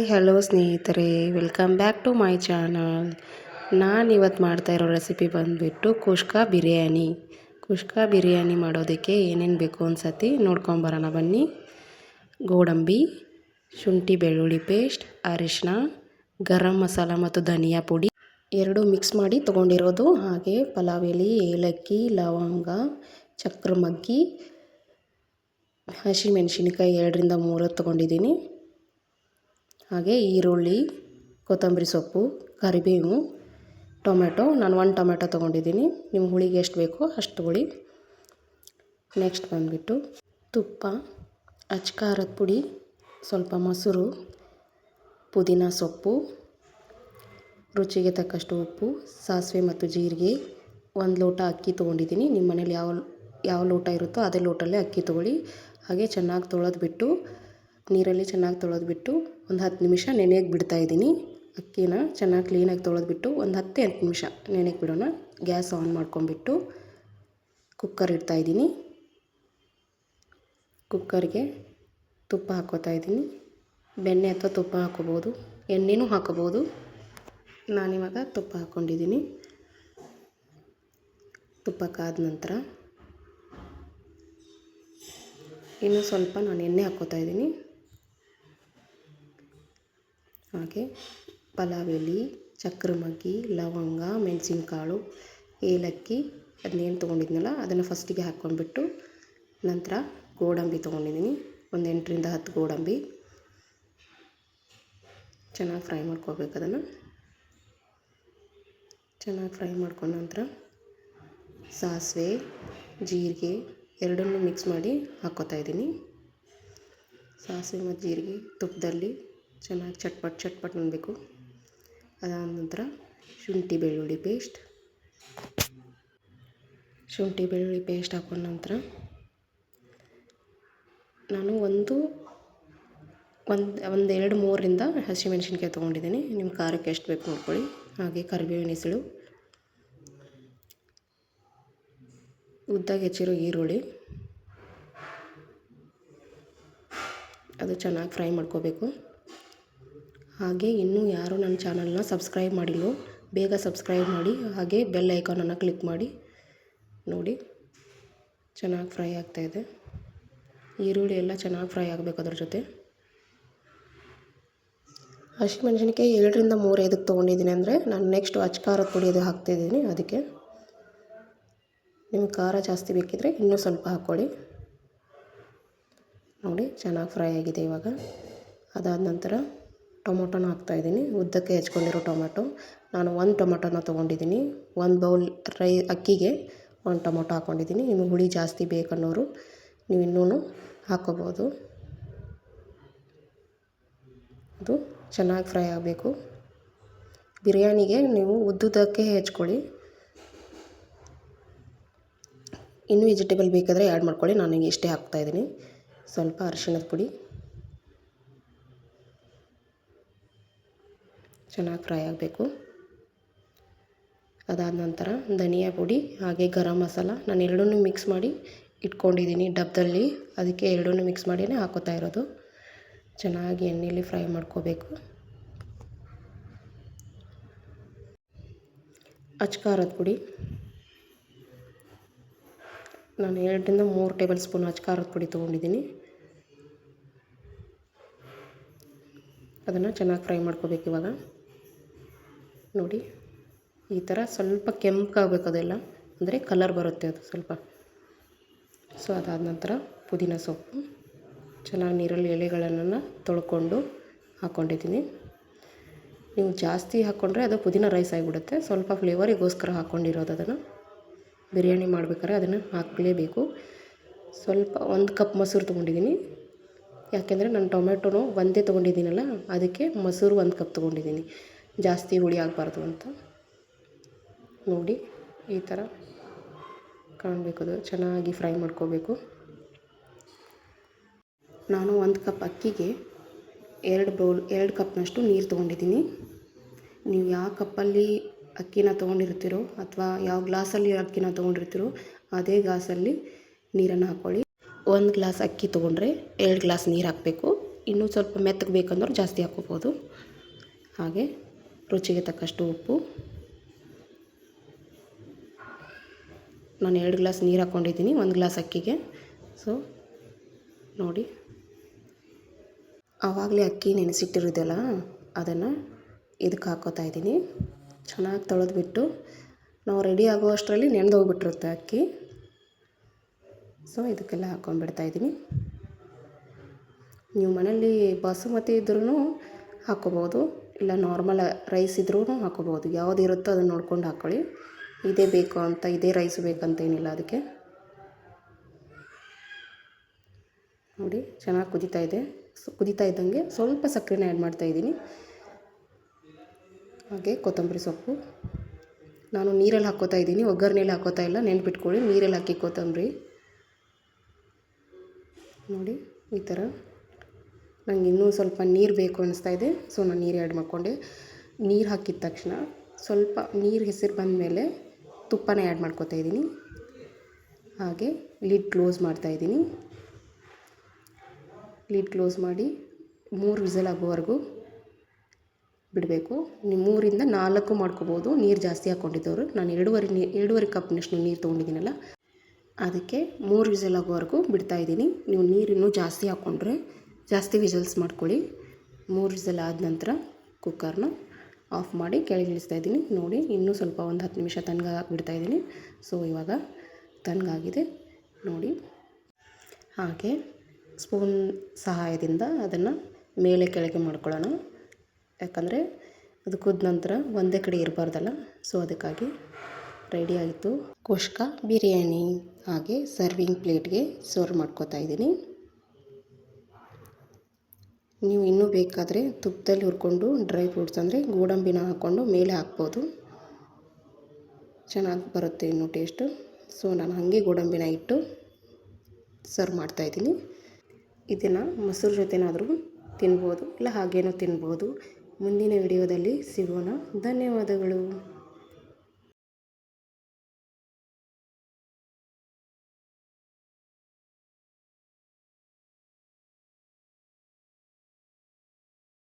Hi, hello ಸ್ನೇಹಿತರೆ. Welcome back to my channel ನಾನು ಇವತ್ತು ಮಾಡ್ತಾ ಇರೋ ರೆಸಿಪಿ ಬಂದುಬಿಟ್ಟು ಕುಷ್ಕಾ ಬಿರಿಯಾನಿ. ಕುಷ್ಕಾ ಬಿರಿಯಾನಿ ಮಾಡೋದಕ್ಕೆ ಏನೇನು ಬೇಕು ಅನ್ಸತಿ ನೋಡ್ಕೊಂಬರೋಣ ಬನ್ನಿ. ಗೋಡಂಬಿ, ಶುಂಠಿ ಬೆಳ್ಳುಳ್ಳಿ ಪೇಸ್ಟ್ ಅರಿಶಿನ ಗರಂ ಮಸಾಲ ಮತ್ತು ಧನಿಯಾ ಪುಡಿ. ಎರಡು ಮಿಕ್ಸ್ ಮಾಡಿ ತೊಗೊಂಡಿರೋದು. ಹಾಗೆ ಪಲಾವ್ ಎಲೆ, ಏಲಕ್ಕಿ, ಲವಂಗ ಚಕ್ರ ಮಗ್ಗಿ ಹಸಿಮೆಣ್ಸಿನ್ಕಾಯಿ ಎರಡರಿಂದ ಮೂರು ತೊಗೊಂಡಿದ್ದೀನಿ. ಹಾಗೆ ಈರುಳ್ಳಿ, ಕೊತ್ತಂಬರಿ ಸೊಪ್ಪು, ಕರಿಬೇವು ಟೊಮೆಟೊ ನಾನು ಒಂದು ಟೊಮೆಟೊ ತೊಗೊಂಡಿದ್ದೀನಿ. ನಿಮ್ಮ ಹುಳಿಗೆ ಎಷ್ಟು ಬೇಕೋ ಅಷ್ಟು ಹುಳಿ. ನೆಕ್ಸ್ಟ್ ಬಂದುಬಿಟ್ಟು ತುಪ್ಪ, ಅಚ್ಕಾರದ ಪುಡಿ, ಸ್ವಲ್ಪ ಮೊಸರು, ಪುದೀನ ಸೊಪ್ಪು, ರುಚಿಗೆ ತಕ್ಕಷ್ಟು ಉಪ್ಪು, ಸಾಸಿವೆ ಮತ್ತು ಜೀರಿಗೆ. ಒಂದು ಲೋಟ ಅಕ್ಕಿ ತೊಗೊಂಡಿದ್ದೀನಿ. ನಿಮ್ಮ ಮನೇಲಿ ಯಾವ ಯಾವ ಲೋಟ ಇರುತ್ತೋ ಅದೇ ಲೋಟಲ್ಲೇ ಅಕ್ಕಿ ತೊಗೊಳ್ಳಿ. ಹಾಗೆ ಚೆನ್ನಾಗಿ ತೊಳೆದ್ಬಿಟ್ಟು ನೀರಲ್ಲಿ ಚೆನ್ನಾಗಿ ತೊಳೆದ್ಬಿಟ್ಟು ಒಂದು ಹತ್ತು ನಿಮಿಷ ನೆನೆಯಕ್ಕೆ ಬಿಡ್ತಾಯಿದ್ದೀನಿ ಅಕ್ಕಿನ ಚೆನ್ನಾಗಿ ಕ್ಲೀನಾಗಿ ತೊಳೆದ್ಬಿಟ್ಟು ಒಂದು ಹತ್ತು ಹತ್ತು ನಿಮಿಷ ನೆನೆಯಕ್ಕೆ ಬಿಡೋಣ. ಗ್ಯಾಸ್ ಆನ್ ಮಾಡ್ಕೊಂಬಿಟ್ಟು ಕುಕ್ಕರ್ ಇಡ್ತಾಯಿದ್ದೀನಿ ಕುಕ್ಕರ್ಗೆ ತುಪ್ಪ ಹಾಕೋತಾ ಇದ್ದೀನಿ. ಬೆಣ್ಣೆ ಅಥವಾ ತುಪ್ಪ ಹಾಕೋಬೋದು ಎಣ್ಣೆನೂ ಹಾಕೋಬೋದು ನಾನಿವಾಗ ತುಪ್ಪ ಹಾಕ್ಕೊಂಡಿದ್ದೀನಿ. ತುಪ್ಪ ಕಾದ ನಂತರ ಇನ್ನೂ ಸ್ವಲ್ಪ ನಾನು ಎಣ್ಣೆ ಹಾಕ್ಕೋತಾ ಇದ್ದೀನಿ. ಹಾಗೆ ಪಲಾವ್ ಎಲೆ ಚಕ್ರಮಗ್ಗಿ, ಲವಂಗ, ಮೆಣಸಿನ್ಕಾಳು, ಏಲಕ್ಕಿ ಅದನ್ನೇನು ತೊಗೊಂಡಿದ್ನಲ್ಲ ಅದನ್ನು ಫಸ್ಟಿಗೆ ಹಾಕ್ಕೊಂಡ್ಬಿಟ್ಟು ನಂತರ ಗೋಡಂಬಿ ತೊಗೊಂಡಿದ್ದೀನಿ. ಒಂದು ಎಂಟರಿಂದ ಹತ್ತು ಗೋಡಂಬಿ. ಚೆನ್ನಾಗಿ ಫ್ರೈ ಮಾಡ್ಕೋಬೇಕು ಅದನ್ನು. ಚೆನ್ನಾಗಿ ಫ್ರೈ ಮಾಡ್ಕೊಂಡ ನಂತರ ಸಾಸಿವೆ, ಜೀರಿಗೆ ಎರಡನ್ನೂ ಮಿಕ್ಸ್ ಮಾಡಿ ಹಾಕ್ಕೋತಾ ಇದ್ದೀನಿ. ಸಾಸಿವೆ ಮತ್ತು ಜೀರಿಗೆ ತುಪ್ಪದಲ್ಲಿ ಚೆನ್ನಾಗಿ ಚಟ್ಪಟ್ ಚಟ್ಪಟ್ ಅನ್ನಬೇಕು ಅದಾದ ನಂತರ ಶುಂಠಿ ಬೆಳ್ಳುಳ್ಳಿ ಪೇಸ್ಟ್ ಶುಂಠಿ ಬೆಳ್ಳುಳ್ಳಿ ಪೇಸ್ಟ್ ಹಾಕೊಂಡ ನಂತರ ನಾನು ಒಂದು ಒಂದು ಒಂದು ಎರಡು ಮೂರರಿಂದ ಹಸಿಮೆಣ್ಸಿನ್ಕಾಯಿ ತೊಗೊಂಡಿದ್ದೀನಿ. ನಿಮ್ಮ ಖಾರಕ್ಕೆ ಎಷ್ಟು ಬೇಕು ನೋಡ್ಕೊಳ್ಳಿ. ಹಾಗೆ ಕರಿಬೇವಿನ ಹೆಸಳು, ಉದ್ದಾಗಿ ಹೆಚ್ಚಿರೋ ಈರುಳ್ಳಿ. ಅದು ಚೆನ್ನಾಗಿ ಫ್ರೈ ಮಾಡ್ಕೋಬೇಕು. ಹಾಗೆ ಇನ್ನೂ ಯಾರು ನನ್ನ ಚಾನಲ್ನ ಸಬ್ಸ್ಕ್ರೈಬ್ ಮಾಡಿಲ್ಲವೋ ಬೇಗ ಸಬ್ಸ್ಕ್ರೈಬ್ ಮಾಡಿ, ಹಾಗೆ ಬೆಲ್ ಐಕಾನನ್ನು ಕ್ಲಿಕ್ ಮಾಡಿ, ನೋಡಿ. ಚೆನ್ನಾಗಿ ಫ್ರೈ ಆಗ್ತಾಯಿದೆ ಈರುಳ್ಳಿ ಎಲ್ಲ ಚೆನ್ನಾಗಿ ಫ್ರೈ ಆಗಬೇಕು ಅದ್ರ ಜೊತೆ. ಹಸಿಮೆಣ್ಸಿನ್ಕಾಯಿ ಎರಡರಿಂದ ಮೂರು ಎದಕ್ಕೆ ತೊಗೊಂಡಿದ್ದೀನಿ ಅಂದರೆ ನಾನು ನೆಕ್ಸ್ಟ್ ಅಚ್ಕಾರದ ಪುಡಿ ಅದು ಹಾಕ್ತಿದ್ದೀನಿ ಅದಕ್ಕೆ. ನಿಮ್ಗೆ ಖಾರ ಜಾಸ್ತಿ ಬೇಕಿದ್ದರೆ ಇನ್ನೂ ಸ್ವಲ್ಪ ಹಾಕ್ಕೊಳ್ಳಿ. ನೋಡಿ, ಚೆನ್ನಾಗಿ ಫ್ರೈ ಆಗಿದೆ ಇವಾಗ. ಅದಾದ ನಂತರ ಟೊಮೊಟೊನ ಹಾಕ್ತಾಯಿದ್ದೀನಿ. ಉದ್ದಕ್ಕೆ ಹೆಚ್ಕೊಂಡಿರೋ ಟೊಮೊಟೊ. ನಾನು ಒಂದು ಟೊಮೊಟೊನ ತೊಗೊಂಡಿದ್ದೀನಿ. ಒಂದು ಬೌಲ್ ರೈ, ಅಕ್ಕಿಗೆ ಒಂದು ಟೊಮೊಟೊ ಹಾಕ್ಕೊಂಡಿದ್ದೀನಿ. ನಿಮಗೆ ಹುಳಿ ಜಾಸ್ತಿ ಬೇಕನ್ನೋರು ನೀವು ಇನ್ನೂ ಹಾಕ್ಕೋಬೋದು. ಅದು ಚೆನ್ನಾಗಿ ಫ್ರೈ ಆಗಬೇಕು. ಬಿರಿಯಾನಿಗೆ ನೀವು ಉದ್ದುದಕ್ಕೆ ಹೆಚ್ಕೊಳ್ಳಿ. ಇನ್ನೂ ವೆಜಿಟೇಬಲ್ ಬೇಕಾದರೆ ಆ್ಯಡ್ ಮಾಡ್ಕೊಳ್ಳಿ. ನಾನು ಇಷ್ಟೇ ಹಾಕ್ತಾಯಿದ್ದೀನಿ. ಸ್ವಲ್ಪ ಅರಿಶಿಣದ ಪುಡಿ. ಚೆನ್ನಾಗಿ ಫ್ರೈ ಆಗಬೇಕು. ಅದಾದ ನಂತರ ಧನಿಯಾ ಪುಡಿ, ಹಾಗೆ ಗರಂ ಮಸಾಲ ನಾನು ಎರಡನ್ನೂ ಮಿಕ್ಸ್ ಮಾಡಿ ಇಟ್ಕೊಂಡಿದ್ದೀನಿ ಡಬ್ಬದಲ್ಲಿ ಅದಕ್ಕೆ ಎರಡನ್ನೂ ಮಿಕ್ಸ್ ಮಾಡಿಯೇ ಹಾಕೋತಾ ಇರೋದು. ಚೆನ್ನಾಗಿ ಎಣ್ಣೆಯಲ್ಲಿ ಫ್ರೈ ಮಾಡ್ಕೋಬೇಕು. ಅಚ್ಕಾರದ ಪುಡಿ. ನಾನು ಎರಡರಿಂದ ಮೂರು ಟೇಬಲ್ ಸ್ಪೂನ್ ಅಚ್ಕಾರದ ಪುಡಿ ತೊಗೊಂಡಿದ್ದೀನಿ ಅದನ್ನು ಚೆನ್ನಾಗಿ ಫ್ರೈ ಮಾಡ್ಕೋಬೇಕು ಇವಾಗ. ನೋಡಿ. ಈ ಥರ ಸ್ವಲ್ಪ ಕೆಂಪಾಗಬೇಕು ಅದೆಲ್ಲ. ಅಂದರೆ ಕಲರ್ ಬರುತ್ತೆ ಅದು ಸ್ವಲ್ಪ. ಸೊ, ಅದಾದ ನಂತರ ಪುದೀನ ಸೊಪ್ಪು. ಚೆನ್ನಾಗಿ ನೀರಲ್ಲಿ ಎಲೆಗಳನ್ನು ತೊಳ್ಕೊಂಡು ಹಾಕ್ಕೊಂಡಿದ್ದೀನಿ ನೀವು ಜಾಸ್ತಿ ಹಾಕ್ಕೊಂಡ್ರೆ ಅದು ಪುದೀನ ರೈಸ್ ಆಗಿಬಿಡುತ್ತೆ. ಸ್ವಲ್ಪ ಫ್ಲೇವರಿಗೋಸ್ಕರ ಹಾಕ್ಕೊಂಡಿರೋದು ಅದನ್ನು. ಬಿರಿಯಾನಿ ಮಾಡಬೇಕಾದ್ರೆ ಅದನ್ನು ಹಾಕಲೇಬೇಕು. ಸ್ವಲ್ಪ ಒಂದು ಕಪ್ ಮೊಸರು ತೊಗೊಂಡಿದ್ದೀನಿ. ಯಾಕೆಂದರೆ ನಾನು ಟೊಮೆಟೊನು ಒಂದೇ ತೊಗೊಂಡಿದ್ದೀನಲ್ಲ, ಅದಕ್ಕೆ ಮೊಸರು ಒಂದು ಕಪ್ ತೊಗೊಂಡಿದ್ದೀನಿ. ಜಾಸ್ತಿ ಹುಳಿ ಆಗಬಾರ್ದು ಅಂತ. ನೋಡಿ, ಈ ಥರ ಕಾಣಬೇಕು ಅದು. ಚೆನ್ನಾಗಿ ಫ್ರೈ ಮಾಡ್ಕೋಬೇಕು. ನಾನು ಒಂದು ಕಪ್ ಅಕ್ಕಿಗೆ ಎರಡು ಬೌಲ್, ಎರಡು ಕಪ್ನಷ್ಟು ನೀರು ತೊಗೊಂಡಿದ್ದೀನಿ. ನೀವು ಯಾವ ಕಪ್ಪಲ್ಲಿ ಅಕ್ಕಿನ ತೊಗೊಂಡಿರ್ತೀರೋ ಅಥವಾ ಯಾವ ಗ್ಲಾಸಲ್ಲಿ ಅಕ್ಕಿನ ತೊಗೊಂಡಿರ್ತೀರೋ ಅದೇ ಗ್ಲಾಸಲ್ಲಿ ನೀರನ್ನು ಹಾಕ್ಕೊಳ್ಳಿ ಒಂದು ಗ್ಲಾಸ್ ಅಕ್ಕಿ ತೊಗೊಂಡ್ರೆ ಎರಡು ಗ್ಲಾಸ್ ನೀರು ಹಾಕಬೇಕು. ಇನ್ನೂ ಸ್ವಲ್ಪ ಮೆತ್ತಗೆ ಬೇಕಂದ್ರೆ ಜಾಸ್ತಿ ಹಾಕ್ಕೋಬೋದು. ಹಾಗೆ ರುಚಿಗೆ ತಕ್ಕಷ್ಟು ಉಪ್ಪು. ನಾನು ಎರಡು ಗ್ಲಾಸ್ ನೀರು ಹಾಕ್ಕೊಂಡಿದ್ದೀನಿ, ಒಂದು ಗ್ಲಾಸ್ ಅಕ್ಕಿಗೆ. ಸೊ ನೋಡಿ. ಆವಾಗಲೇ ಅಕ್ಕಿ ನೆನೆಸಿಟ್ಟಿರೋದಲ್ಲ, ಅದನ್ನು ಇದಕ್ಕೆ ಹಾಕೋತಾ ಇದ್ದೀನಿ. ಚೆನ್ನಾಗಿ ತೊಳೆದ್ಬಿಟ್ಟು, ನಾವು ರೆಡಿ ಆಗೋ ಅಷ್ಟರಲ್ಲಿ ನೆನೆದೋಗ್ಬಿಟ್ಟಿರುತ್ತೆ ಅಕ್ಕಿ. ಸೊ ಇದಕ್ಕೆಲ್ಲ ಹಾಕ್ಕೊಂಡ್ಬಿಡ್ತಾ ಇದ್ದೀನಿ. ನೀವು ಮನೇಲಿ ಬಾಸುಮತಿ ಇದ್ರೂ ಹಾಕ್ಕೋಬೋದು. ಇಲ್ಲ ನಾರ್ಮಲ್ ರೈಸ್ ಇದ್ರೂ ಹಾಕೋಬೋದು. ಯಾವುದು ಇರುತ್ತೋ ಅದನ್ನು ನೋಡ್ಕೊಂಡು ಹಾಕ್ಕೊಳ್ಳಿ ಇದೇ ಬೇಕು ಅಂತ, ಇದೇ ರೈಸ್ ಬೇಕಂತೇನಿಲ್ಲ ಅದಕ್ಕೆ. ನೋಡಿ, ಚೆನ್ನಾಗಿ ಕುದೀತಾ ಇದೆ. ಕುದೀತಾ ಇದ್ದಂಗೆ ಸ್ವಲ್ಪ ಸಕ್ಕರೆನ ಆ್ಯಡ್ ಮಾಡ್ತಾಯಿದ್ದೀನಿ ಹಾಗೆ ಕೊತ್ತಂಬರಿ ಸೊಪ್ಪು. ನಾನು ನೀರಲ್ಲಿ ಹಾಕೋತಾ ಇದ್ದೀನಿ. ಒಗ್ಗರಣೆಯಲ್ಲಿ ಹಾಕೋತಾ ಇಲ್ಲ. ನೆನ್ಪಿಟ್ಕೊಳ್ಳಿ. ನೀರಲ್ಲಿ ಹಾಕಿ ಕೊತ್ತಂಬರಿ. ನೋಡಿ, ಈ ಥರ ನಂಗೆ ಇನ್ನೂ ಸ್ವಲ್ಪ ನೀರು ಬೇಕು ಅನಿಸ್ತಾ ಇದೆ. ಸೊ, ನಾನು ನೀರು ಆ್ಯಡ್ ಮಾಡಿಕೊಂಡೆ. ನೀರು ಹಾಕಿದ ತಕ್ಷಣ ಸ್ವಲ್ಪ ನೀರು ಹೆಸರು ಬಂದ ಮೇಲೆ ತುಪ್ಪನ ಆ್ಯಡ್ ಮಾಡ್ಕೊತಾ ಇದ್ದೀನಿ. ಹಾಗೆ ಲಿಡ್ ಕ್ಲೋಸ್ ಮಾಡ್ತಾಯಿದ್ದೀನಿ ಲಿಡ್ ಕ್ಲೋಸ್ ಮಾಡಿ ಮೂರು ವಿಸಲ್ ಆಗೋವರೆಗೂ ಬಿಡಬೇಕು. ನೀವು ಮೂರಿಂದ ನಾಲ್ಕು ಮಾಡ್ಕೋಬೋದು. ನೀರು ಜಾಸ್ತಿ ಹಾಕ್ಕೊಂಡಿದ್ದವರು ನಾನು ಎರಡೂವರೆ ನೀರು ಎರಡೂವರೆ ಕಪ್ನಷ್ಟು ನೀರು ತೊಗೊಂಡಿದ್ದೀನಲ್ಲ. ಅದಕ್ಕೆ ಮೂರು ವಿಸಲ್ ಆಗೋವರೆಗೂ ಬಿಡ್ತಾಯಿದ್ದೀನಿ ನೀವು ನೀರಿನ್ನೂ ಜಾಸ್ತಿ ಹಾಕ್ಕೊಂಡ್ರೆ ಜಾಸ್ತಿ ವಿಜಲ್ಸ್ ಮಾಡ್ಕೊಳ್ಳಿ. ಮೂರು ವಿಸಲ್ ಆದ ನಂತರ ಕುಕ್ಕರ್ನ ಆಫ್ ಮಾಡಿ ಕೆಳಗೆ ಇಳಿಸ್ತಾ ಇದ್ದೀನಿ. ನೋಡಿ, ಇನ್ನೂ ಸ್ವಲ್ಪ ಒಂದು ಹತ್ತು ನಿಮಿಷ ತಣ್ಣಗಾಗಿಬಿಡ್ತಾ ಇದ್ದೀನಿ. ಸೊ, ಇವಾಗ ತಣ್ಣಗಾಗಿದೆ ನೋಡಿ, ಹಾಗೆ ಸ್ಪೂನ್ ಸಹಾಯದಿಂದ ಅದನ್ನು ಮೇಲೆ ಕೆಳಗೆ ಮಾಡ್ಕೊಳ್ಳೋಣ. ಯಾಕಂದರೆ ಅದು ಕುದ ನಂತರ ಒಂದೇ ಕಡೆ ಇರಬಾರ್ದಲ್ಲ. ಸೊ, ಅದಕ್ಕಾಗಿ ರೆಡಿ ಆಯಿತು ಕುಷ್ಕ ಬಿರಿಯಾನಿ ಹಾಗೆ ಸರ್ವಿಂಗ್ ಪ್ಲೇಟ್ಗೆ ಸರ್ವ್ ಮಾಡ್ಕೋತಾ ಇದ್ದೀನಿ. ನೀವು ಇನ್ನೂ ಬೇಕಾದರೆ ತುಪ್ಪದಲ್ಲಿ ಹುರ್ಕೊಂಡು ಡ್ರೈ ಫ್ರೂಟ್ಸ್ ಅಂದರೆ ಗೋಡಂಬಿನ ಹಾಕ್ಕೊಂಡು ಮೇಲೆ ಹಾಕ್ಬೋದು. ಚೆನ್ನಾಗಿ ಬರುತ್ತೆ ಇನ್ನು ಟೇಸ್ಟು. ಸೊ, ನಾನು ಹಾಗೆ ಗೋಡಂಬಿನ ಇಟ್ಟು ಸರ್ವ್ ಮಾಡ್ತಾಯಿದ್ದೀನಿ ಇದನ್ನು ಮೊಸರು ಜೊತೆನಾದರೂ ತಿನ್ಬೋದು ಇಲ್ಲ ಹಾಗೇನೂ ತಿನ್ಬೋದು. ಮುಂದಿನ ವಿಡಿಯೋದಲ್ಲಿ ಸಿಗೋಣ. ಧನ್ಯವಾದಗಳು.